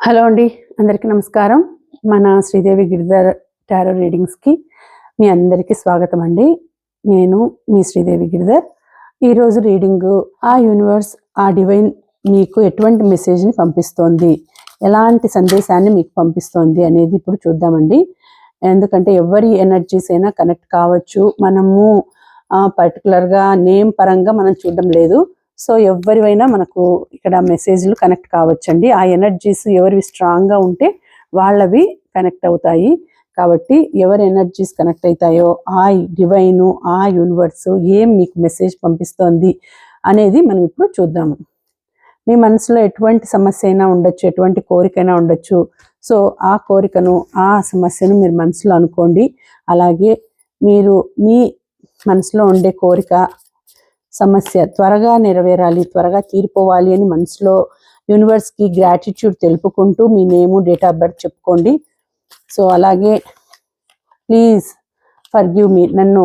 Hello అండి అందరికీ నమస్కారం. మన శ్రీదేవి గిరిధర్ టారో రీడింగ్స్కి మీ అందరికీ స్వాగతం అండి. నేను మీ శ్రీదేవి గిరిధర్. ఈరోజు రీడింగ్ ఆ యూనివర్స్ ఆ డివైన్ మీకు ఎటువంటి మెసేజ్ని పంపిస్తోంది? ఎలాంటి సందేశాన్ని మీకు పంపిస్తోంది అనేది ఇప్పుడు చూద్దామండి. ఎందుకంటే ఎవరి ఎనర్జీస్ అయినా కనెక్ట్ కావచ్చు. మనము పర్టికులర్గా నేమ్ పరంగా మనం చూడడం లేదు. సో ఎవరివైనా మనకు ఇక్కడ మెసేజ్లు కనెక్ట్ కావచ్చండి. ఆ ఎనర్జీస్ ఎవరివి స్ట్రాంగ్గా ఉంటే వాళ్ళవి కనెక్ట్ అవుతాయి. కాబట్టి ఎవరి ఎనర్జీస్ కనెక్ట్ అవుతాయో ఆ డివైను ఆ యూనివర్స్ ఏం మీకు మెసేజ్ పంపిస్తోంది అనేది మనం ఇప్పుడు చూద్దాము. మీ మనసులో ఎటువంటి సమస్య అయినా ఉండొచ్చు ఎటువంటి కోరికైనా ఉండొచ్చు. సో ఆ కోరికను ఆ సమస్యను మీరు మనసులో అనుకోండి. అలాగే మీరు మీ మనసులో ఉండే కోరిక సమస్య త్వరగా నెరవేరాలి త్వరగా తీరిపోవాలి అని మనసులో యూనివర్స్కి గ్రాటిట్యూడ్ తెలుపుకుంటూ మీ నేము డేట్ ఆఫ్ బర్త్ చెప్పుకోండి. సో అలాగే ప్లీజ్ ఫర్ గివ్ మీ నన్ను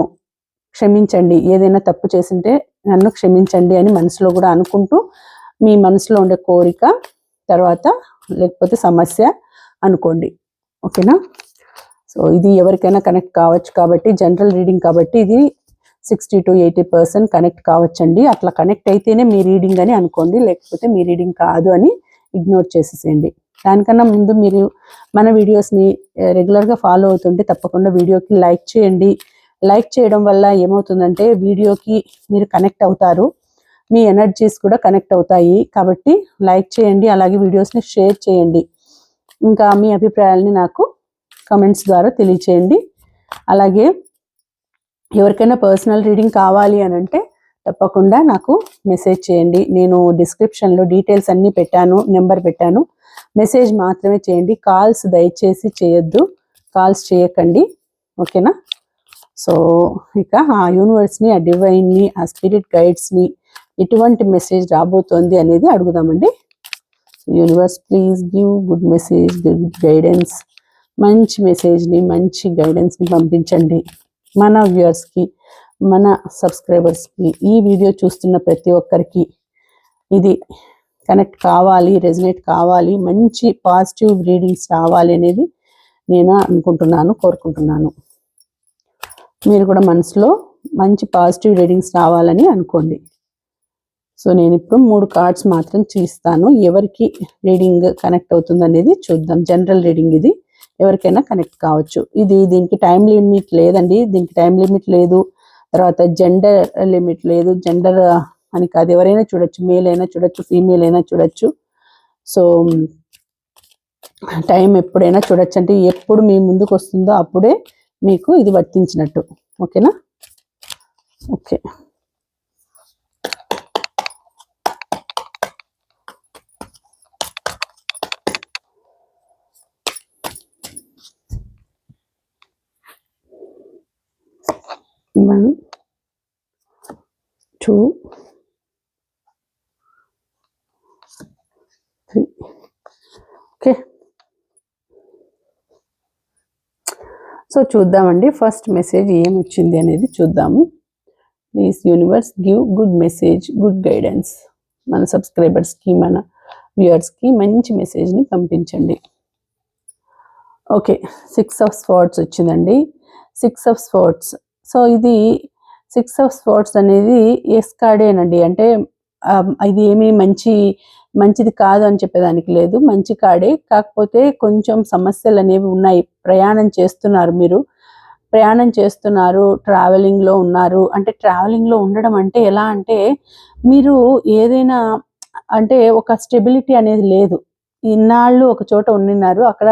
క్షమించండి. ఏదైనా తప్పు చేసింటే నన్ను క్షమించండి అని మనసులో కూడా అనుకుంటూ మీ మనసులో ఉండే కోరిక తర్వాత లేకపోతే సమస్య అనుకోండి. ఓకేనా సో ఇది ఎవరికైనా కనెక్ట్ కావచ్చు కాబట్టి జనరల్ రీడింగ్ కాబట్టి ఇది sixty to eighty percent connect కావచ్చండి. అట్లా కనెక్ట్ అయితేనే మీ రీడింగ్ అని అనుకోండి. లేకపోతే మీ రీడింగ్ కాదు అని ఇగ్నోర్ చేసేసేయండి. దానికన్నా ముందు మీరు మన వీడియోస్ని రెగ్యులర్గా ఫాలో అవుతుంటే తప్పకుండా వీడియోకి లైక్ చేయండి. లైక్ చేయడం వల్ల ఏమవుతుందంటే వీడియోకి మీరు కనెక్ట్ అవుతారు. మీ ఎనర్జీస్ కూడా కనెక్ట్ అవుతాయి. కాబట్టి లైక్ చేయండి. అలాగే వీడియోస్ని షేర్ చేయండి. ఇంకా మీ అభిప్రాయాలని నాకు కమెంట్స్ ద్వారా తెలియచేయండి. అలాగే ఎవరికైనా పర్సనల్ రీడింగ్ కావాలి అని అంటే తప్పకుండా నాకు మెసేజ్ చేయండి. నేను డిస్క్రిప్షన్లో డీటెయిల్స్ అన్నీ పెట్టాను నెంబర్ పెట్టాను. మెసేజ్ మాత్రమే చేయండి. కాల్స్ దయచేసి చేయొద్దు. కాల్స్ చేయకండి. ఓకేనా సో ఇక ఆ యూనివర్స్ని ఆ డివైన్ని ఆ స్పిరిట్ గైడ్స్ని ఎటువంటి మెసేజ్ రాబోతోంది అనేది అడుగుదామండి. Universe please give good message good guidance మంచి మెసేజ్ని మంచి గైడెన్స్ని పంపించండి. మన వ్యూయర్స్కి మన సబ్స్క్రైబర్స్కి ఈ వీడియో చూస్తున్న ప్రతి ఒక్కరికి ఇది కనెక్ట్ కావాలి రెజినేట్ కావాలి మంచి పాజిటివ్ రీడింగ్స్ రావాలి అనేది నేను అనుకుంటున్నాను కోరుకుంటున్నాను. మీరు కూడా మనసులో మంచి పాజిటివ్ రీడింగ్స్ రావాలని అనుకోండి. సో నేను ఇప్పుడు మూడు కార్డ్స్ మాత్రం చూస్తాను ఎవరికి రీడింగ్ కనెక్ట్ అవుతుంది అనేది చూద్దాం. జనరల్ రీడింగ్ ఇది. ఎవరికైనా కనెక్ట్ కావచ్చు. ఇది దీనికి టైం లిమిట్ లేదండి. దీనికి టైం లిమిట్ లేదు. తర్వాత జెండర్ లిమిట్ లేదు. జెండర్ అని కాదు. ఎవరైనా చూడొచ్చు. మేల్ అయినా చూడొచ్చు. ఫీమేల్ అయినా చూడొచ్చు. సో టైం ఎప్పుడైనా చూడొచ్చు. అంటే ఎప్పుడు మీ ముందుకు వస్తుందో అప్పుడే మీకు ఇది వర్తించినట్టు. ఓకేనా okay one two three okay so చూద్దామండి. ఫస్ట్ మెసేజ్ ఏమొచ్చింది అనేది చూద్దాము. Please universe give good message good guidance మన సబ్స్క్రైబర్స్కి మన వ్యూయర్స్కి మంచి మెసేజ్ని పంపించండి. ఓకే సిక్స్ ఆఫ్ స్పాట్స్ వచ్చిందండి. సిక్స్ ఆఫ్ స్పాట్స్ సో ఇది సిక్స్ ఆఫ్ స్పోర్ట్స్ అనేది ఎస్కాడేనండి అంటే ఇది ఏమీ మంచి మంచిది కాదు అని చెప్పేదానికి లేదు. మంచి కాడే కాకపోతే కొంచెం సమస్యలు అనేవి ఉన్నాయి. ప్రయాణం చేస్తున్నారు మీరు. ప్రయాణం చేస్తున్నారు. ట్రావెలింగ్లో ఉన్నారు. అంటే ట్రావెలింగ్లో ఉండడం అంటే ఎలా అంటే మీరు ఏదైనా అంటే ఒక స్టెబిలిటీ అనేది లేదు. ఇన్నాళ్ళు ఒక చోట ఉండినారు. అక్కడ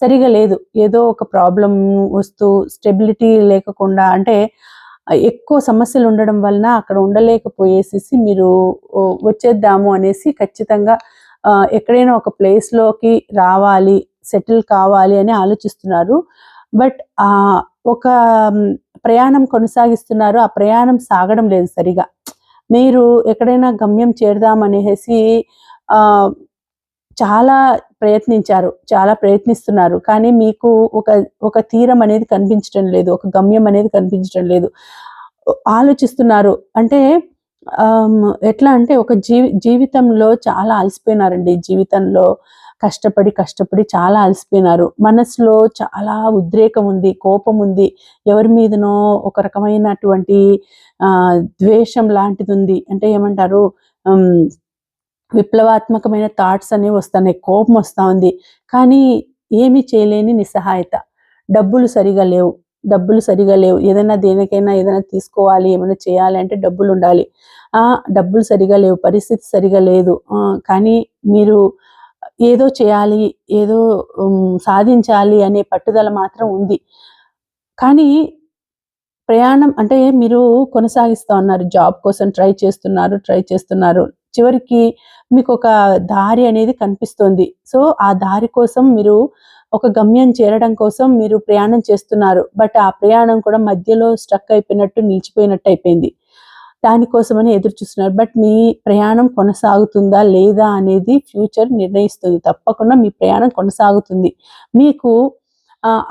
సరిగా లేదు. ఏదో ఒక ప్రాబ్లం వస్తూ స్టెబిలిటీ లేకుండా అంటే ఎక్కువ సమస్యలు ఉండడం వలన అక్కడ ఉండలేకపోయేసేసి మీరు వచ్చేద్దాము అనేసి ఖచ్చితంగా ఎక్కడైనా ఒక ప్లేస్లోకి రావాలి సెటిల్ కావాలి అని ఆలోచిస్తున్నారు. బట్ ఒక ప్రయాణం కొనసాగిస్తున్నారు. ఆ ప్రయాణం సాగడం లేదు సరిగా. మీరు ఎక్కడైనా గమ్యం చేరదామనేసి చాలా ప్రయత్నించారు చాలా ప్రయత్నిస్తున్నారు. కానీ మీకు ఒక ఒక తీరం అనేది కనిపించడం లేదు ఒక గమ్యం అనేది కనిపించడం లేదు. ఆలోచిస్తున్నారు. అంటే ఎట్లా అంటే ఒక జీవి జీవితంలో చాలా అలసిపోయినారండి. జీవితంలో కష్టపడి కష్టపడి చాలా అలసిపోయినారు. మనసులో చాలా ఉద్రేకం ఉంది కోపం ఉంది. ఎవరి మీదనో ఒక రకమైనటువంటి ద్వేషం లాంటిది ఉంది. అంటే ఏమంటారు? విప్లవాత్మకమైన థాట్స్ అనేవి వస్తున్నాయి. కోపం వస్తూ ఉంది. కానీ ఏమీ చేయలేని నిస్సహాయత. డబ్బులు సరిగా లేవు. డబ్బులు సరిగా లేవు. ఏదైనా దేనికైనా ఏదైనా తీసుకోవాలి ఏమైనా చేయాలి అంటే డబ్బులు ఉండాలి. ఆ డబ్బులు సరిగా లేవు. పరిస్థితి సరిగా లేదు. కానీ మీరు ఏదో చేయాలి ఏదో సాధించాలి అనే పట్టుదల మాత్రం ఉంది. కానీ ప్రయాణం అంటే మీరు కొనసాగిస్తా ఉన్నారు. జాబ్ కోసం ట్రై చేస్తున్నారు ట్రై చేస్తున్నారు. చివరికి మీకు ఒక దారి అనేది కనిపిస్తుంది. సో ఆ దారి కోసం మీరు ఒక గమ్యం చేరడం కోసం మీరు ప్రయాణం చేస్తున్నారు. బట్ ఆ ప్రయాణం కూడా మధ్యలో స్ట్రక్ అయిపోయినట్టు నిలిచిపోయినట్టు అయిపోయింది. దానికోసమని ఎదురు చూస్తున్నారు. బట్ మీ ప్రయాణం కొనసాగుతుందా లేదా అనేది ఫ్యూచర్ నిర్ణయిస్తుంది. తప్పకుండా మీ ప్రయాణం కొనసాగుతుంది. మీకు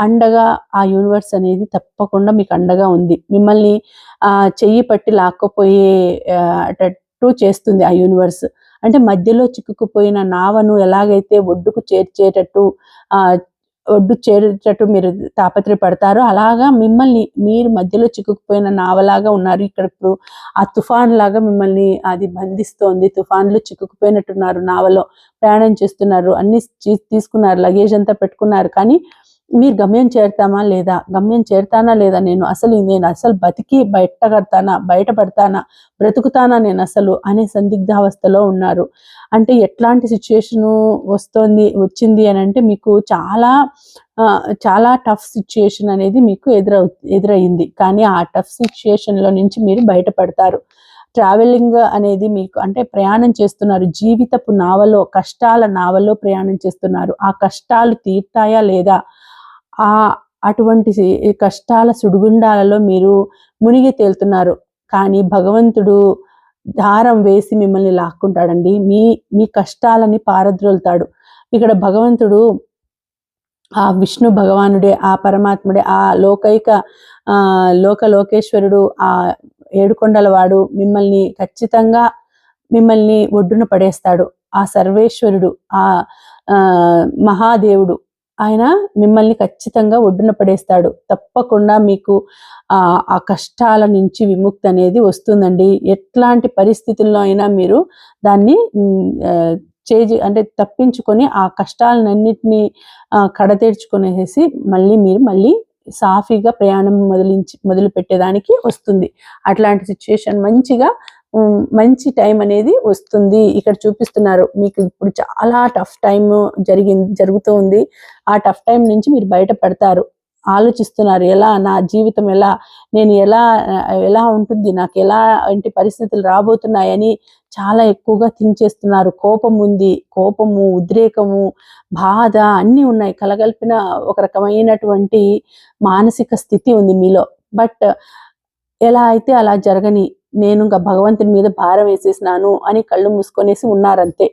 అండగా ఆ యూనివర్స్ అనేది తప్పకుండా మీకు అండగా ఉంది. మిమ్మల్ని చెయ్యి పట్టి లాక్కపోయే ఆ, చేస్తుంది ఆ యూనివర్స్ అంటే మధ్యలో చిక్కుకుపోయిన నావను ఎలాగైతే ఒడ్డుకు చేర్చేటట్టు ఆ ఒడ్డు చేరేటట్టు మీరు తాపత్రయపడతారో అలాగా మిమ్మల్ని మీరు మధ్యలో చిక్కుకుపోయిన నావలాగా ఉన్నారు. ఇక్కడ ఇప్పుడు ఆ తుఫాన్ లాగా మిమ్మల్ని అది బంధిస్తోంది. తుఫాన్లో చిక్కుకుపోయినట్టున్నారు నావలో. ప్రయాణం చేస్తున్నారు. అన్ని తీసుకున్నారు. లగేజ్ అంతా పెట్టుకున్నారు. కానీ మీరు గమ్యం చేరుతామా లేదా? గమ్యం చేరుతానా లేదా? నేను అసలు నేను అసలు బతికి బయటపడతానా? బయటపడతానా? బ్రతుకుతానా నేను అసలు? అనే సందిగ్ధావస్థలో ఉన్నారు. అంటే ఎట్లాంటి సిచ్యుయేషను వస్తుంది వచ్చింది అని అంటే మీకు చాలా చాలా టఫ్ సిచ్యుయేషన్ అనేది మీకు ఎదురవు ఎదురయ్యింది కానీ ఆ టఫ్ సిచ్యుయేషన్లో నుంచి మీరు బయటపడతారు. ట్రావెలింగ్ అనేది మీకు అంటే ప్రయాణం చేస్తున్నారు. జీవితపు నావలో కష్టాల నావలో ప్రయాణం చేస్తున్నారు. ఆ కష్టాలు తీర్తాయా లేదా? ఆ అటువంటి కష్టాల సుడిగుండాలలో మీరు మునిగి తేలుతున్నారు. కానీ భగవంతుడు దారం వేసి మిమ్మల్ని లాక్కుంటాడండి. మీ మీ కష్టాలని పారద్రోలుతాడు. ఇక్కడ భగవంతుడు ఆ విష్ణు భగవానుడే ఆ పరమాత్ముడే ఆ లోకైక ఆ లోక లోకేశ్వరుడు ఆ ఏడుకొండల వాడు మిమ్మల్ని ఖచ్చితంగా మిమ్మల్ని ఒడ్డున పడేస్తాడు. ఆ సర్వేశ్వరుడు ఆ, మహాదేవుడు. ఆయన మిమ్మల్ని ఖచ్చితంగా ఒడ్డున పడేస్తాడు. తప్పకుండా మీకు ఆ కష్టాల నుంచి విముక్తి అనేది వస్తుందండి. ఎట్లాంటి పరిస్థితుల్లో అయినా మీరు దాన్ని చేజి అంటే తప్పించుకొని ఆ కష్టాలన్నింటినీ కడతీర్చుకునేసి మళ్ళీ మీరు మళ్ళీ సాఫీగా ప్రయాణం మొదలించి మొదలు పెట్టేదానికి వస్తుంది. అట్లాంటి సిచ్యుయేషన్ మంచిగా మంచి టైం అనేది వస్తుంది. ఇక్కడ చూపిస్తున్నారు. మీకు ఇప్పుడు చాలా టఫ్ టైం జరిగింది జరుగుతూ ఉంది. ఆ టఫ్ టైం నుంచి మీరు బయటపడతారు. ఆలోచిస్తున్నారు. ఎలా నా జీవితం ఎలా నేను ఎలా ఎలా ఉంటుంది? నాకు ఎలా ఇంటి పరిస్థితులు రాబోతున్నాయని చాలా ఎక్కువగా థింక్ చేస్తున్నారు. కోపం ఉంది. కోపము ఉద్రేకము బాధ అన్నీ ఉన్నాయి. కలగలిపిన ఒక రకమైనటువంటి మానసిక స్థితి ఉంది మీలో. బట్ ఎలా అయితే అలా జరగని నేను ఇంకా భగవంతుని మీద భారం వేసేసినాను అని కళ్ళు మూసుకొనేసి ఉన్నారంతే.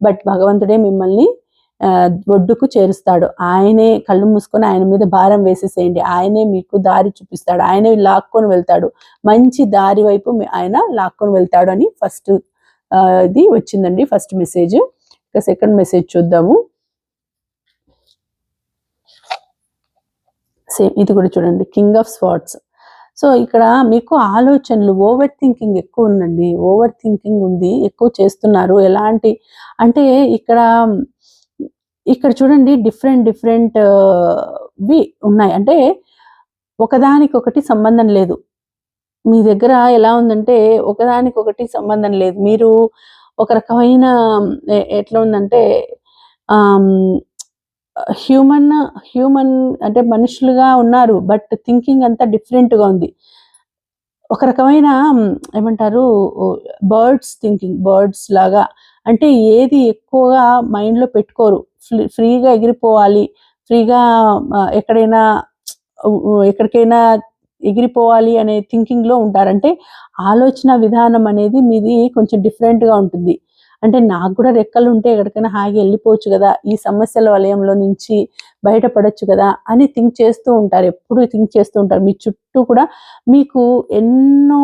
బట్ భగవంతుడే మిమ్మల్ని ఒడ్డుకు చేరుస్తాడు. ఆయనే కళ్ళు మూసుకొని ఆయన మీద భారం వేసేసేయండి. ఆయనే మీకు దారి చూపిస్తాడు. ఆయనే లాక్కొని వెళ్తాడు. మంచి దారి వైపు ఆయన లాక్కొని వెళ్తాడు అని ఫస్ట్ ఇది వచ్చిందండి ఫస్ట్ మెసేజ్. ఇక సెకండ్ మెసేజ్ చూద్దాము. సేమ్ ఇది కూడా చూడండి. కింగ్ ఆఫ్ స్వాట్స్ సో ఇక్కడ మీకు ఆలోచనలు ఓవర్ థింకింగ్ ఎక్కువ ఉందండి. ఓవర్ థింకింగ్ ఉంది ఎక్కువ చేస్తున్నారు. ఎలాంటి అంటే ఇక్కడ ఇక్కడ చూడండి డిఫరెంట్ డిఫరెంట్ వి ఉన్నాయి. అంటే ఒకదానికొకటి సంబంధం లేదు. మీ దగ్గర ఎలా ఉందంటే ఒకదానికొకటి సంబంధం లేదు. మీరు ఒక రకమైన ఎట్లా ఉందంటే హ్యూమన్ హ్యూమన్ అంటే మనుషులుగా ఉన్నారు బట్ థింకింగ్ అంతా డిఫరెంట్గా ఉంది. ఒక రకమైన ఏమంటారు బర్డ్స్ థింకింగ్ బర్డ్స్ లాగా. అంటే ఏది ఎక్కువగా మైండ్లో పెట్టుకోరు. ఫ్రీగా ఎగిరిపోవాలి ఫ్రీగా ఎక్కడైనా ఎక్కడికైనా ఎగిరిపోవాలి అనే థింకింగ్లో ఉంటారంటే ఆలోచన విధానం అనేది మీది కొంచెం డిఫరెంట్గా ఉంటుంది. అంటే నాకు కూడా రెక్కలు ఉంటే ఎక్కడికైనా హాయిగా వెళ్ళిపోవచ్చు కదా ఈ సమస్యల వలయంలో నుంచి బయటపడొచ్చు కదా అని థింక్ చేస్తూ ఉంటారు. ఎప్పుడు థింక్ చేస్తూ ఉంటారు. మీ చుట్టూ కూడా మీకు ఎన్నో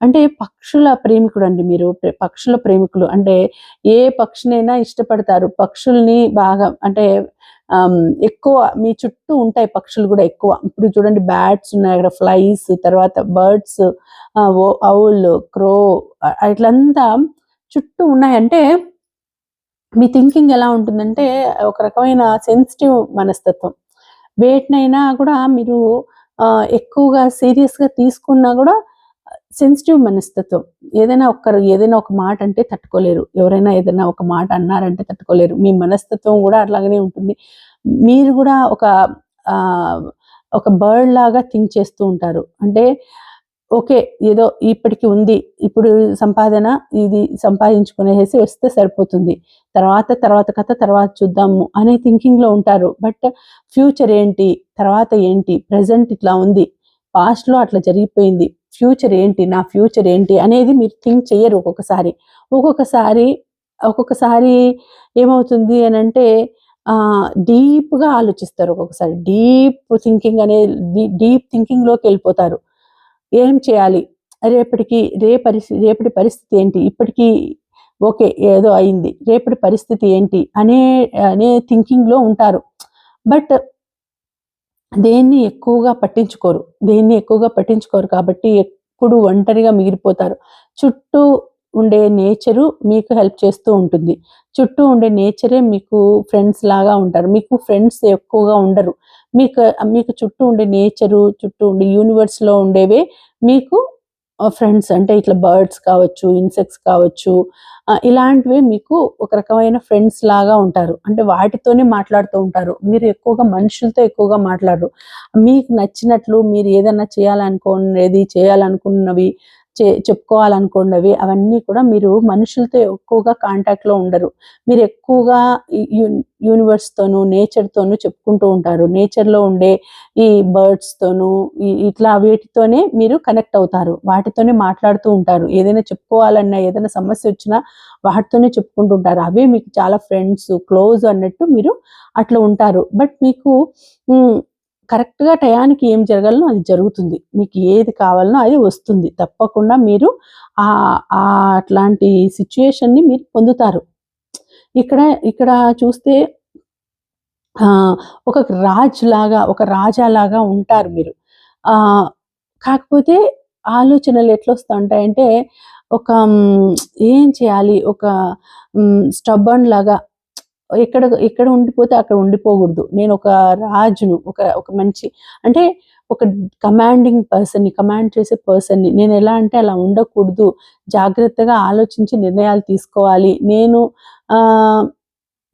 అంటే పక్షుల ప్రేమికుడు అండి మీరు. పక్షుల ప్రేమికులు. అంటే ఏ పక్షినైనా ఇష్టపడతారు. పక్షుల్ని బాగా అంటే ఎక్కువ మీ చుట్టూ ఉంటాయి పక్షులు కూడా ఎక్కువ. ఇప్పుడు చూడండి బ్యాట్స్ ఉన్నాయి అక్కడ ఫ్లైస్ తర్వాత బర్డ్స్ అవుల్ క్రో ఇట్లంతా చుట్టూ ఉన్నాయి. అంటే మీ థింకింగ్ ఎలా ఉంటుందంటే ఒక రకమైన సెన్సిటివ్ మనస్తత్వం. వేటినైనా కూడా మీరు ఎక్కువగా సీరియస్గా తీసుకున్నా కూడా సెన్సిటివ్ మనస్తత్వం. ఏదైనా ఒక్కరు ఏదైనా ఒక మాట అంటే తట్టుకోలేరు. ఎవరైనా ఏదైనా ఒక మాట అన్నారంటే తట్టుకోలేరు. మీ మనస్తత్వం కూడా అట్లాగనే ఉంటుంది. మీరు కూడా ఒక ఒక బర్డ్ లాగా థింక్ చేస్తూ ఉంటారు. అంటే ఓకే ఏదో ఇప్పటికి ఉంది ఇప్పుడు సంపాదన ఇది సంపాదించుకునేసి వస్తే సరిపోతుంది. తర్వాత తర్వాత కథ తర్వాత చూద్దాము అనే థింకింగ్లో ఉంటారు. బట్ ఫ్యూచర్ ఏంటి తర్వాత ఏంటి ప్రజెంట్ ఇట్లా ఉంది పాస్ట్లో అట్లా జరిగిపోయింది ఫ్యూచర్ ఏంటి నా ఫ్యూచర్ ఏంటి అనేది మీరు థింక్ చేయరు ఒక్కొక్కసారి. ఒక్కొక్కసారి ఒక్కొక్కసారి ఏమవుతుంది అని అంటే డీప్గా ఆలోచిస్తారు ఒక్కొక్కసారి. డీప్ థింకింగ్ అనే డీప్ థింకింగ్లోకి వెళ్ళిపోతారు. ఏం చేయాలి? రేపటికి రే పరిస్థితి రేపటి పరిస్థితి ఏంటి? ఇప్పటికీ ఓకే ఏదో అయింది. రేపటి పరిస్థితి ఏంటి? అనే అనే థింకింగ్లో ఉంటారు. బట్ దేన్ని ఎక్కువగా పట్టించుకోరు. దేన్ని ఎక్కువగా పట్టించుకోరు కాబట్టి ఎప్పుడు ఒంటరిగా మిగిలిపోతారు. చుట్టూ ఉండే నేచరు మీకు హెల్ప్ చేస్తూ ఉంటుంది. చుట్టూ ఉండే నేచరే మీకు ఫ్రెండ్స్ లాగా ఉంటారు. మీకు ఫ్రెండ్స్ ఎక్కువగా ఉండరు. మీకు మీకు చుట్టూ ఉండే నేచరు చుట్టూ ఉండే యూనివర్స్లో ఉండేవే మీకు ఫ్రెండ్స్ అంటే ఇట్లా బర్డ్స్ కావచ్చు ఇన్సెక్ట్స్ కావచ్చు ఇలాంటివి మీకు ఒక రకమైన ఫ్రెండ్స్ లాగా ఉంటారు. అంటే వాటితోనే మాట్లాడుతూ ఉంటారు. మీరు ఎక్కువగా మనుషులతో ఎక్కువగా మాట్లాడరు. మీకు నచ్చినట్లు మీరు ఏదైనా చేయాలనుకునేది చేయాలనుకున్నవి చెప్పుకోవాలనుకున్నవి అవన్నీ కూడా మీరు మనుషులతో ఎక్కువగా కాంటాక్ట్లో ఉండరు. మీరు ఎక్కువగా యూనివర్స్తోనూ నేచర్తోనూ చెప్పుకుంటూ ఉంటారు. నేచర్లో ఉండే ఈ బర్డ్స్తోనూ ఇట్లా వీటితోనే మీరు కనెక్ట్ అవుతారు. వాటితోనే మాట్లాడుతూ ఉంటారు. ఏదైనా చెప్పుకోవాలన్నా ఏదైనా సమస్య వచ్చినా వాటితోనే చెప్పుకుంటూ ఉంటారు. అవే మీకు చాలా ఫ్రెండ్స్ క్లోజ్ అన్నట్టు మీరు అట్లా ఉంటారు. బట్ మీకు కరెక్ట్గా టయానికి ఏం జరగాలనో అది జరుగుతుంది. మీకు ఏది కావాలనో అది వస్తుంది. తప్పకుండా మీరు ఆ ఆ అట్లాంటి సిచ్యుయేషన్ని మీరు పొందుతారు. ఇక్కడ ఇక్కడ చూస్తే ఒక రాజ్ లాగా ఒక రాజా లాగా ఉంటారు మీరు. కాకపోతే ఆలోచనలు ఎట్లా వస్తూ ఉంటాయంటే ఒక ఏం చేయాలి? ఒక స్టబ్బన్ లాగా ఎక్కడ ఎక్కడ ఉండిపోతే అక్కడ ఉండిపోకూడదు. నేను ఒక రాజును ఒక ఒక మంచి అంటే ఒక కమాండింగ్ పర్సన్ని కమాండ్ చేసే పర్సన్ని నేను ఎలా అంటే అలా ఉండకూడదు. జాగ్రత్తగా ఆలోచించి నిర్ణయాలు తీసుకోవాలి. నేను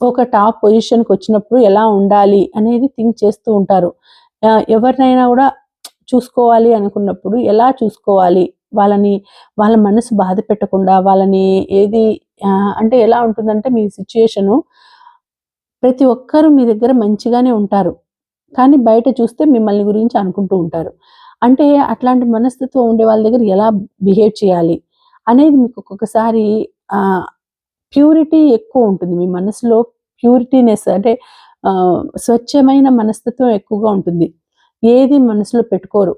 ఒక టాప్ పొజిషన్కి వచ్చినప్పుడు ఎలా ఉండాలి అనేది థింక్ చేస్తూ ఉంటారు. ఎవరినైనా కూడా చూసుకోవాలి అనుకున్నప్పుడు ఎలా చూసుకోవాలి? వాళ్ళని వాళ్ళ మనసు బాధ పెట్టకుండా వాళ్ళని ఏది అంటే ఎలా ఉంటుందంటే మీ సిచ్యుయేషను ప్రతి ఒక్కరూ మీ దగ్గర మంచిగానే ఉంటారు. కానీ బయట చూస్తే మిమ్మల్ని గురించి అనుకుంటూ ఉంటారు. అంటే అట్లాంటి మనస్తత్వం ఉండే వాళ్ళ దగ్గర ఎలా బిహేవ్ చేయాలి అనేది మీకు ఒక్కొక్కసారి ప్యూరిటీ ఎక్కువ ఉంటుంది. మీ మనసులో ప్యూరిటీనెస్ అంటే స్వచ్ఛమైన మనస్తత్వం ఎక్కువగా ఉంటుంది. ఏది మనసులో పెట్టుకోరు.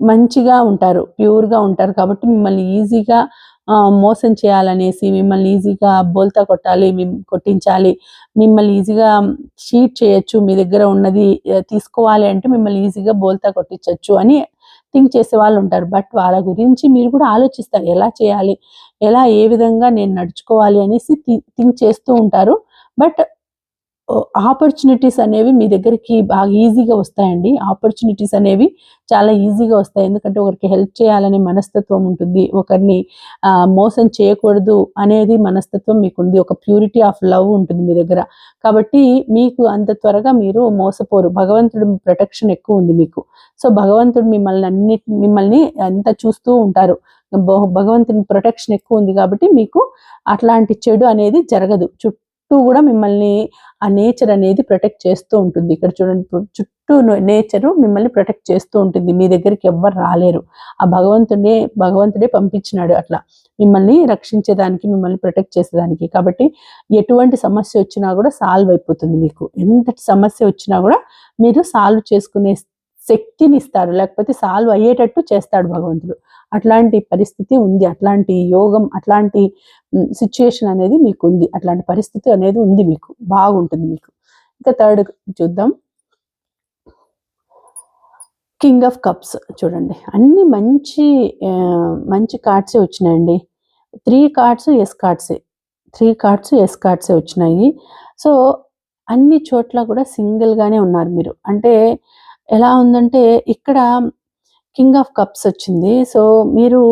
మంచిగా ఉంటారు ప్యూర్గా ఉంటారు కాబట్టి మిమ్మల్ని ఈజీగా మోసం చేయాలనేసి మిమ్మల్ని ఈజీగా బోల్తా కొట్టాలి కొట్టించాలి. మిమ్మల్ని ఈజీగా చీట్ చేయొచ్చు మీ దగ్గర ఉన్నది తీసుకోవాలి అంటే మిమ్మల్ని ఈజీగా బోల్తా కొట్టించవచ్చు అని థింక్ చేసే వాళ్ళు ఉంటారు. బట్ వాళ్ళ గురించి మీరు కూడా ఆలోచిస్తారు ఎలా చేయాలి ఎలా ఏ విధంగా నేను నడుచుకోవాలి అనేసి థింక్ చేస్తూ ఉంటారు. బట్ ఆపర్చునిటీస్ అనేవి మీ దగ్గరికి బాగా ఈజీగా వస్తాయండి. ఆపర్చునిటీస్ అనేవి చాలా ఈజీగా వస్తాయి. ఎందుకంటే ఒకరికి హెల్ప్ చేయాలనే మనస్తత్వం ఉంటుంది. ఒకరిని మోసం చేయకూడదు అనేది మనస్తత్వం మీకుంది. ఒక ప్యూరిటీ ఆఫ్ లవ్ ఉంటుంది మీ దగ్గర. కాబట్టి మీకు అంత త్వరగా మీరు మోసపోరు. భగవంతుడు ప్రొటెక్షన్ ఎక్కువ ఉంది మీకు. సో భగవంతుడు మిమ్మల్ని అన్ని మిమ్మల్ని అంతా చూస్తూ ఉంటారు. భగవంతుని ప్రొటెక్షన్ ఎక్కువ ఉంది కాబట్టి మీకు అట్లాంటి చెడు అనేది జరగదు. చుట్టూ చుట్టూ కూడా మిమ్మల్ని ఆ నేచర్ అనేది ప్రొటెక్ట్ చేస్తూ ఉంటుంది. ఇక్కడ చూడండి చుట్టూ నేచరు మిమ్మల్ని ప్రొటెక్ట్ చేస్తూ ఉంటుంది. మీ దగ్గరికి ఎవ్వరు రాలేరు. ఆ భగవంతుడే భగవంతుడే పంపించినాడు అట్లా. మిమ్మల్ని రక్షించేదానికి మిమ్మల్ని ప్రొటెక్ట్ చేసేదానికి. కాబట్టి ఎటువంటి సమస్య వచ్చినా కూడా సాల్వ్ అయిపోతుంది మీకు. ఎంతటి సమస్య వచ్చినా కూడా మీరు సాల్వ్ చేసుకునే శక్తిని ఇస్తారు. లేకపోతే సాల్వ్ అయ్యేటట్టు చేస్తాడు భగవంతుడు. అట్లాంటి పరిస్థితి ఉంది. అట్లాంటి యోగం అట్లాంటి సిచ్యుయేషన్ అనేది మీకు ఉంది. అట్లాంటి పరిస్థితి అనేది ఉంది మీకు. బాగుంటుంది మీకు. ఇంకా థర్డ్ చూద్దాం. కింగ్ ఆఫ్ కప్స్ చూడండి. అన్ని మంచి మంచి కార్డ్సే వచ్చినాయండి. త్రీ కార్డ్స్ ఎస్ కార్డ్సే త్రీ కార్డ్స్ ఎస్ కార్డ్సే వచ్చినాయి. సో అన్ని చోట్ల కూడా సింగిల్గానే ఉన్నారు మీరు. అంటే ఎలా ఉందంటే ఇక్కడ కింగ్ ఆఫ్ కప్స్ వచ్చింది. సో మీరు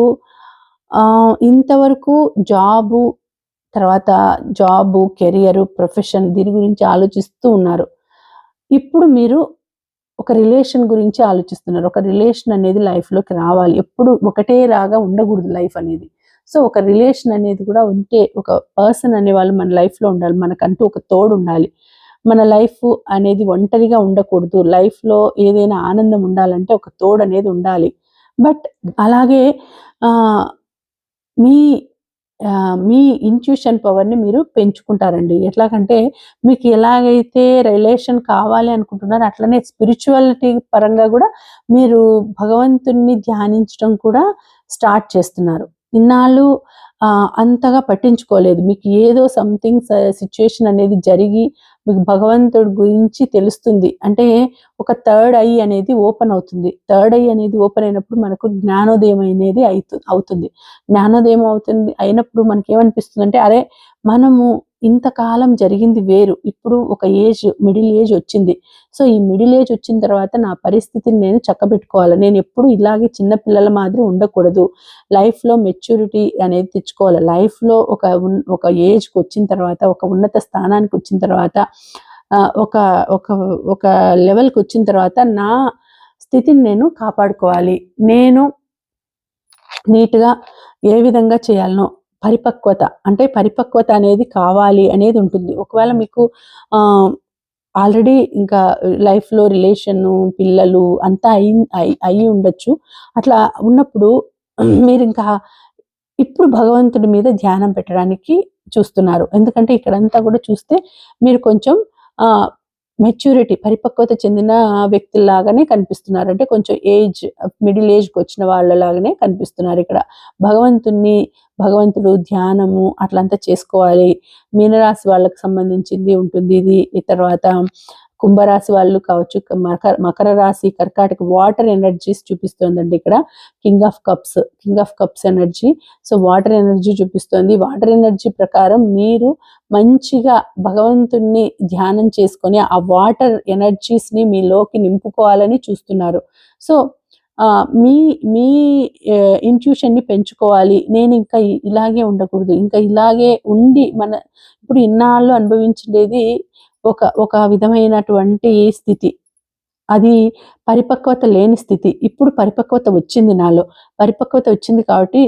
ఇంతవరకు జాబు తర్వాత జాబు కెరియర్ ప్రొఫెషన్ దీని గురించి ఆలోచిస్తూ ఉన్నారు. ఇప్పుడు మీరు ఒక రిలేషన్ గురించి ఆలోచిస్తున్నారు. ఒక రిలేషన్ అనేది లైఫ్లోకి రావాలి. ఎప్పుడు ఒకటే రాగా ఉండకూడదు లైఫ్ అనేది. సో ఒక రిలేషన్ అనేది కూడా ఉంటే ఒక పర్సన్ అనే వాళ్ళు మన లైఫ్లో ఉండాలి. మనకంటూ ఒక తోడు ఉండాలి. మన లైఫ్ అనేది ఒంటరిగా ఉండకూడదు. లైఫ్లో ఏదైనా ఆనందం ఉండాలంటే ఒక తోడు అనేది ఉండాలి. బట్ అలాగే మీ మీ ఇంట్యూషన్ పవర్ని మీరు పెంచుకుంటారండి. ఎట్లాగంటే మీకు ఎలాగైతే రిలేషన్ కావాలి అనుకుంటున్నారో అట్లనే స్పిరిచువాలిటీ పరంగా కూడా మీరు భగవంతుణ్ణి ధ్యానించడం కూడా స్టార్ట్ చేస్తున్నారు. ఇన్నాళ్ళు అంతగా పట్టించుకోలేదు. మీకు ఏదో సంథింగ్ సిచ్యుయేషన్ అనేది జరిగి మీకు భగవంతుడి గురించి తెలుస్తుంది. అంటే ఒక థర్డ్ ఐ అనేది ఓపెన్ అవుతుంది. థర్డ్ ఐ అనేది ఓపెన్ అయినప్పుడు మనకు జ్ఞానోదయం అనేది అవుతుంది. జ్ఞానోదయం అవుతుంది అయినప్పుడు మనకి ఏమనిపిస్తుంది అంటే అరే మనము ఇంతకాలం జరిగింది వేరు. ఇప్పుడు ఒక ఏజ్ మిడిల్ ఏజ్ వచ్చింది. సో ఈ మిడిల్ ఏజ్ వచ్చిన తర్వాత నా పరిస్థితిని నేను చక్కబెట్టుకోవాలి. నేను ఎప్పుడు ఇలాగే చిన్న పిల్లల మాదిరి ఉండకూడదు. లైఫ్లో మెచ్యూరిటీ అనేది తెచ్చుకోవాలి. లైఫ్లో ఒక ఒక ఏజ్కి వచ్చిన తర్వాత ఒక ఉన్నత స్థానానికి వచ్చిన తర్వాత ఒక ఒక ఒక లెవెల్కి వచ్చిన తర్వాత నా స్థితిని నేను కాపాడుకోవాలి. నేను నీట్గా ఏ విధంగా చేయాలనో పరిపక్వత అంటే పరిపక్వత అనేది కావాలి అనేది ఉంటుంది. ఒకవేళ మీకు ఆల్రెడీ ఇంకా లైఫ్లో రిలేషన్ పిల్లలు అంతా అయి అయి- అయి ఉండొచ్చు. అట్లా ఉన్నప్పుడు మీరు ఇంకా ఇప్పుడు భగవంతుడి మీద ధ్యానం పెట్టడానికి చూస్తున్నారు. ఎందుకంటే ఇక్కడంతా కూడా చూస్తే మీరు కొంచెం మెచ్యూరిటీ పరిపక్వత చెందిన వ్యక్తుల్లాగానే కనిపిస్తున్నారు. అంటే కొంచెం ఏజ్ మిడిల్ ఏజ్కి వచ్చిన వాళ్ళలాగానే కనిపిస్తున్నారు ఇక్కడ. భగవంతుణ్ణి భగవంతుడు ధ్యానము అట్లంతా చేసుకోవాలి. మీనరాశి వాళ్ళకి సంబంధించింది ఉంటుంది ఇది. ఈ తర్వాత కుంభరాశి వాళ్ళు కావచ్చు మకర మకర రాశి కర్కాటక వాటర్ ఎనర్జీస్ చూపిస్తుందండి ఇక్కడ. King of cups king of cups energy. So water energy చూపిస్తుంది. వాటర్ ఎనర్జీ ప్రకారం మీరు మంచిగా భగవంతుణ్ణి ధ్యానం చేసుకొని ఆ వాటర్ ఎనర్జీస్ని మీలోకి నింపుకోవాలని చూస్తున్నారు. సో మీ మీ ఇంట్యూషన్ని పెంచుకోవాలి. నేను ఇంకా ఇలాగే ఉండకూడదు. ఇంకా ఇలాగే ఉండి మన ఇప్పుడు ఇన్నాళ్ళు అనుభవించేది ఒక ఒక విధమైనటువంటి స్థితి. అది పరిపక్వత లేని స్థితి. ఇప్పుడు పరిపక్వత వచ్చింది నాలో. పరిపక్వత వచ్చింది కాబట్టి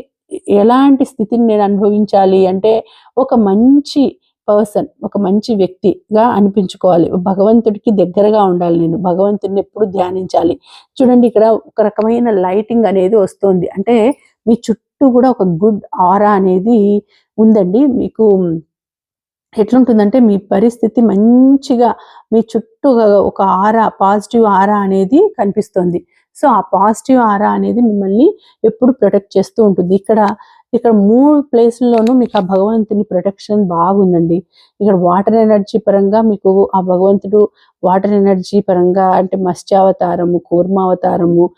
ఎలాంటి స్థితిని నేను అనుభవించాలి అంటే ఒక మంచి పర్సన్ ఒక మంచి వ్యక్తిగా అనిపించుకోవాలి. భగవంతుడికి దగ్గరగా ఉండాలి నేను. భగవంతుడిని ఎప్పుడు ధ్యానించాలి. చూడండి ఇక్కడ ఒక రకమైన లైటింగ్ అనేది వస్తుంది. అంటే మీ చుట్టూ కూడా ఒక గుడ్ ఆరా అనేది ఉందండి. మీకు ఎట్లుంటుందంటే మీ పరిస్థితి మంచిగా మీ చుట్టూ ఒక- ఆరా పాజిటివ్ ఆరా అనేది కనిపిస్తుంది. సో ఆ పాజిటివ్ ఆరా అనేది మిమ్మల్ని ఎప్పుడు ప్రొటెక్ట్ చేస్తూ ఉంటుంది. ఇక్కడ ఇక్కడ మూడు ప్లేసుల్లోనూ మీకు ఆ భగవంతుని ప్రొటెక్షన్ బాగుందండి. ఇక్కడ వాటర్ ఎనర్జీ పరంగా మీకు ఆ భగవంతుడు వాటర్ ఎనర్జీ పరంగా అంటే మత్స్యావతారము కూర్మావతారము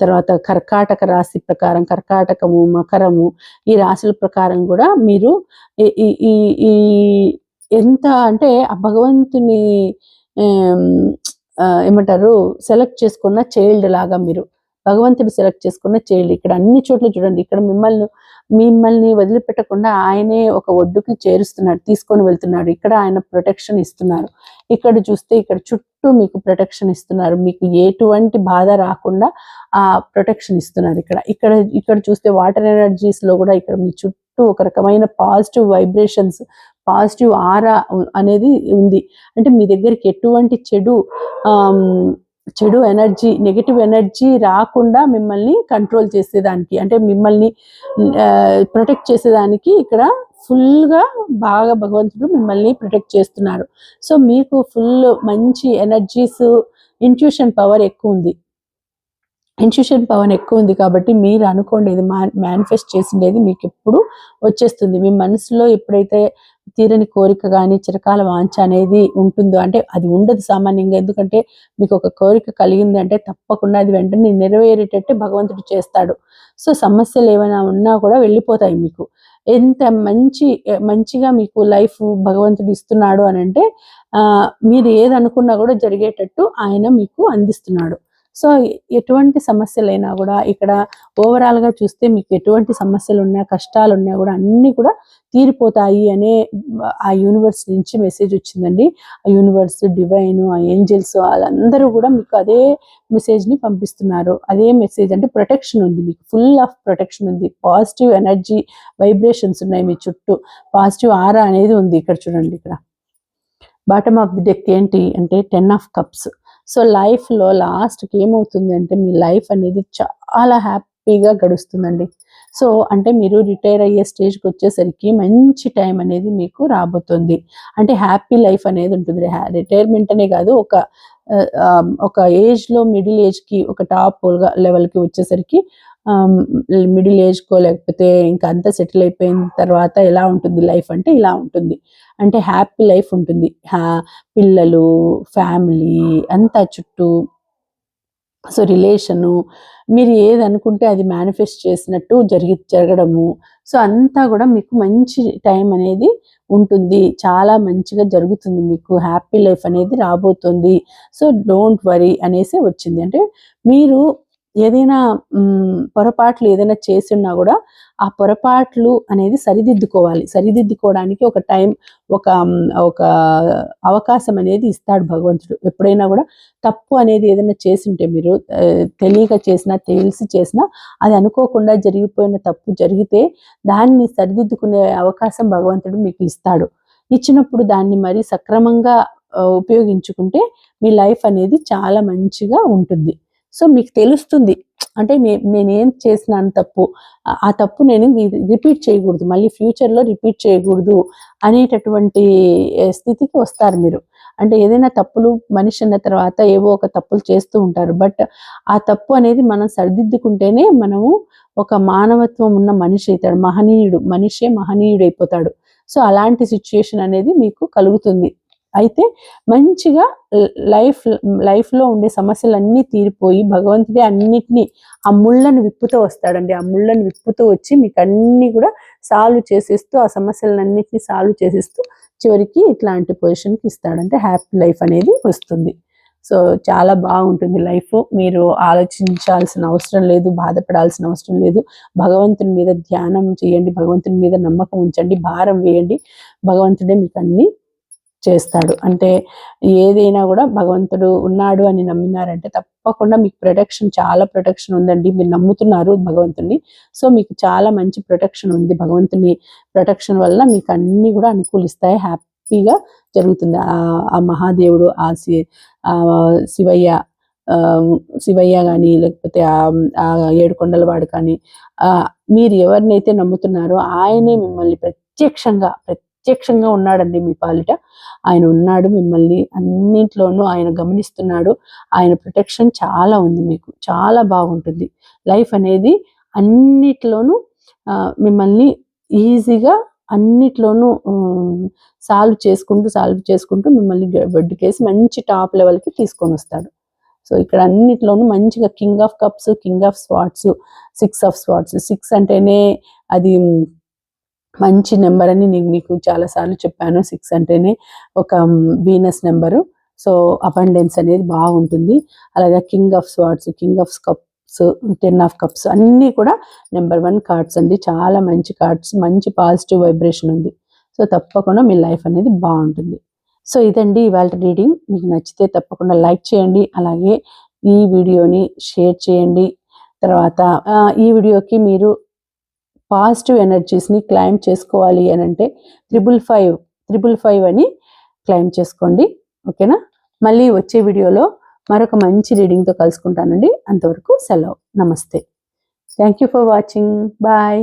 తర్వాత కర్కాటక రాశి ప్రకారం కర్కాటకము మకరము ఈ రాశుల ప్రకారం కూడా మీరు ఈ ఈ- ఈ ఎంత అంటే ఆ భగవంతుని ఏమంటారు సెలెక్ట్ చేసుకున్న చైల్డ్ లాగా మీరు భగవంతుడు సెలెక్ట్ చేసుకున్న చైల్డ్. ఇక్కడ అన్ని చోట్ల చూడండి. ఇక్కడ మిమ్మల్ని మిమ్మల్ని వదిలిపెట్టకుండా ఆయనే ఒక ఒడ్డుకి చేరుస్తున్నాడు తీసుకొని వెళ్తున్నాడు. ఇక్కడ ఆయన ప్రొటెక్షన్ ఇస్తున్నారు. ఇక్కడ చూస్తే ఇక్కడ చుట్టూ మీకు ప్రొటెక్షన్ ఇస్తున్నారు. మీకు ఎటువంటి బాధ రాకుండా ఆ ప్రొటెక్షన్ ఇస్తున్నారు ఇక్కడ. ఇక్కడ ఇక్కడ చూస్తే వాటర్ ఎనర్జీస్లో కూడా ఇక్కడ మీ చుట్టూ ఒక రకమైన పాజిటివ్ వైబ్రేషన్స్ పాజిటివ్ ఆరా అనేది ఉంది. అంటే మీ దగ్గరికి ఎటువంటి చెడు చెడు ఎనర్జీ నెగటివ్ ఎనర్జీ రాకుండా మిమ్మల్ని కంట్రోల్ చేసేదానికి. అంటే మిమ్మల్ని ప్రొటెక్ట్ చేసేదానికి ఇక్కడ ఫుల్గా బాగా భగవంతుడు మిమ్మల్ని ప్రొటెక్ట్ చేస్తున్నారు. సో మీకు ఫుల్ మంచి ఎనర్జీస్ ఇంట్యూషన్ పవర్ ఎక్కువ ఉంది. ఇన్స్టిట్యూషన్ పవర్ ఎక్కువ ఉంది కాబట్టి మీరు అనుకోండి మా మేనిఫెస్ట్ చేసిండేది మీకు ఎప్పుడు వచ్చేస్తుంది. మీ మనసులో ఎప్పుడైతే తీరని కోరిక కానీ చిరకాల వాంఛ అనేది ఉంటుందో అంటే అది ఉండదు సామాన్యంగా. ఎందుకంటే మీకు ఒక కోరిక కలిగింది అంటే తప్పకుండా అది వెంటనే నెరవేరేటట్టు భగవంతుడు చేస్తాడు. సో సమస్యలు ఏమైనా ఉన్నా కూడా వెళ్ళిపోతాయి మీకు. ఎంత మంచి మంచిగా మీకు లైఫ్ భగవంతుడు ఇస్తున్నాడు అని అంటే మీరు ఏదనుకున్నా కూడా జరిగేటట్టు ఆయన మీకు అందిస్తున్నాడు. సో ఎటువంటి సమస్యలైనా కూడా ఇక్కడ ఓవరాల్గా చూస్తే మీకు ఎటువంటి సమస్యలు ఉన్నా కష్టాలు ఉన్నా కూడా అన్ని కూడా తీరిపోతాయి అనే ఆ యూనివర్స్ నుంచి మెసేజ్ వచ్చిందండి. ఆ యూనివర్స్ డివైన్ ఆ ఏంజల్స్ వాళ్ళందరూ కూడా మీకు అదే మెసేజ్ని పంపిస్తున్నారు. అదే మెసేజ్ అంటే ప్రొటెక్షన్ ఉంది మీకు. ఫుల్ ఆఫ్ ప్రొటెక్షన్ ఉంది. పాజిటివ్ ఎనర్జీ వైబ్రేషన్స్ ఉన్నాయి మీ చుట్టూ. పాజిటివ్ ఆరా అనేది ఉంది ఇక్కడ చూడండి ఇక్కడ. బాటమ్ ఆఫ్ ది డెక్ ఏంటి అంటే టెన్ ఆఫ్ కప్స్ సో లైఫ్లో లాస్ట్కి ఏమవుతుంది అంటే మీ లైఫ్ అనేది చాలా హ్యాపీగా గడుస్తుందండి. సో అంటే మీరు రిటైర్ అయ్యే స్టేజ్కి వచ్చేసరికి మంచి టైం అనేది మీకు రాబోతుంది. అంటే హ్యాపీ లైఫ్ అనేది ఉంటుంది రిటైర్మెంట్ అనే కాదు ఒక ఒక ఏజ్లో మిడిల్ ఏజ్కి ఒక టాప్ లెవెల్కి వచ్చేసరికి మిడిల్ ఏజ్కో లేకపోతే ఇంకా అంతా సెటిల్ అయిపోయిన తర్వాత ఎలా ఉంటుంది లైఫ్ అంటే ఇలా ఉంటుంది. అంటే హ్యాపీ లైఫ్ ఉంటుంది. హ్యా పిల్లలు ఫ్యామిలీ అంతా చుట్టూ. సో రిలేషను మీరు ఏది అనుకుంటే అది మేనిఫెస్ట్ చేసినట్టు జరిగి జరగడము. సో అంతా కూడా మీకు మంచి టైం అనేది ఉంటుంది. చాలా మంచిగా జరుగుతుంది మీకు. హ్యాపీ లైఫ్ అనేది రాబోతుంది. సో డోంట్ వరీ అనేసి వచ్చింది. అంటే మీరు ఏదైనా పొరపాట్లు ఏదైనా చేసినా కూడా ఆ పొరపాట్లు అనేది సరిదిద్దుకోవాలి. సరిదిద్దుకోవడానికి ఒక టైం ఒక ఒక అవకాశం అనేది ఇస్తాడు భగవంతుడు. ఎప్పుడైనా కూడా తప్పు అనేది ఏదైనా చేసింటే మీరు తెలియక చేసినా తెలిసి చేసినా అది అనుకోకుండా జరిగిపోయిన తప్పు జరిగితే దాన్ని సరిదిద్దుకునే అవకాశం భగవంతుడు మీకు ఇస్తాడు. ఇచ్చినప్పుడు దాన్ని మరి సక్రమంగా ఉపయోగించుకుంటే మీ లైఫ్ అనేది చాలా మంచిగా ఉంటుంది. సో మీకు తెలుస్తుంది. అంటే నే- నేనేం చేసినాను తప్పు. ఆ- తప్పు నేను రిపీట్ చేయకూడదు. మళ్ళీ ఫ్యూచర్లో రిపీట్ చేయకూడదు అనేటటువంటి స్థితికి వస్తారు మీరు. అంటే ఏదైనా తప్పులు మనిషి అన్న తర్వాత ఏవో ఒక తప్పులు చేస్తూ ఉంటారు. బట్ ఆ తప్పు అనేది మనం సరిదిద్దుకుంటేనే మనము ఒక మానవత్వం ఉన్న మనిషి అవుతాడు. మహనీయుడు మనిషే మహనీయుడు అయిపోతాడు సో అలాంటి సిచ్యుయేషన్ అనేది మీకు కలుగుతుంది. అయితే మంచిగా లైఫ్ లైఫ్లో ఉండే సమస్యలన్నీ తీరిపోయి భగవంతుడే అన్నిటినీ ఆ ముళ్ళను విప్పుతూ వస్తాడండి. ఆ ముళ్ళను విప్పుతూ వచ్చి మీకు అన్నీ కూడా సాల్వ్ చేసేస్తూ ఆ సమస్యలన్నిటిని సాల్వ్ చేసేస్తూ చివరికి ఇట్లాంటి పొజిషన్కి ఇస్తాడంటే హ్యాపీ లైఫ్ అనేది వస్తుంది. సో చాలా బాగుంటుంది లైఫ్. మీరు ఆలోచించాల్సిన అవసరం లేదు బాధపడాల్సిన అవసరం లేదు. భగవంతుని మీద ధ్యానం చేయండి భగవంతుని మీద నమ్మకం ఉంచండి భారం వేయండి. భగవంతుడే మీకు అన్ని చేస్తాడు. అంటే ఏదైనా కూడా భగవంతుడు ఉన్నాడు అని నమ్మినారంటే తప్పకుండా మీకు ప్రొటెక్షన్ చాలా ప్రొటెక్షన్ ఉందండి. మీరు నమ్ముతున్నారు భగవంతుని సో మీకు చాలా మంచి ప్రొటెక్షన్ ఉంది. భగవంతుని ప్రొటెక్షన్ వల్ల మీకు అన్ని కూడా అనుకూలిస్తాయి. హ్యాపీగా జరుగుతుంది. ఆ ఆ మహాదేవుడు ఆ శివయ్య శివయ్య కానీ లేకపోతే ఆ ఏడుకొండలవాడు కానీ మీరు ఎవరినైతే నమ్ముతున్నారో ఆయనే మిమ్మల్ని ప్రత్యక్షంగా ప్రత్యక్షంగా ఉన్నాడండి మీ పాలిట. ఆయన ఉన్నాడు మిమ్మల్ని అన్నింటిలోనూ ఆయన గమనిస్తున్నాడు. ఆయన ప్రొటెక్షన్ చాలా ఉంది మీకు. చాలా బాగుంటుంది. లైఫ్ అనేది అన్నిట్లోనూ మిమ్మల్ని ఈజీగా అన్నిట్లోనూ సాల్వ్ చేసుకుంటూ సాల్వ్ చేసుకుంటూ మిమ్మల్ని బెడ్కేసి మంచి టాప్ లెవెల్కి తీసుకొని వస్తాడు. సో ఇక్కడ అన్నిట్లోనూ మంచిగా king of cups king of swords six of swords. Six అంటేనే అది మంచి నెంబర్ అని నేను మీకు చాలాసార్లు చెప్పాను. సిక్స్ అంటేనే ఒక వీనస్ నెంబరు. సో అబండెన్స్ అనేది బాగుంటుంది. అలాగే king of swords king of cups ten of cups అన్నీ కూడా నెంబర్ వన్ కార్డ్స్ అండి. చాలా మంచి కార్డ్స్ మంచి పాజిటివ్ వైబ్రేషన్ ఉంది. సో తప్పకుండా మీ లైఫ్ అనేది బాగుంటుంది. సో ఇదండి ఇవాళ రీడింగ్. మీకు నచ్చితే తప్పకుండా లైక్ చేయండి. అలాగే ఈ వీడియోని షేర్ చేయండి. తర్వాత ఈ వీడియోకి మీరు పాజిటివ్ ఎనర్జీస్ని క్లైమ్ చేసుకోవాలి అని అంటే త్రిబుల్ ఫైవ్ త్రిబుల్ ఫైవ్ అని క్లెయిమ్ చేసుకోండి. ఓకేనా? మళ్ళీ వచ్చే వీడియోలో మరొక మంచి రీడింగ్తో కలుసుకుంటానండి. అంతవరకు సెలవు. నమస్తే. Thank you for watching. Bye.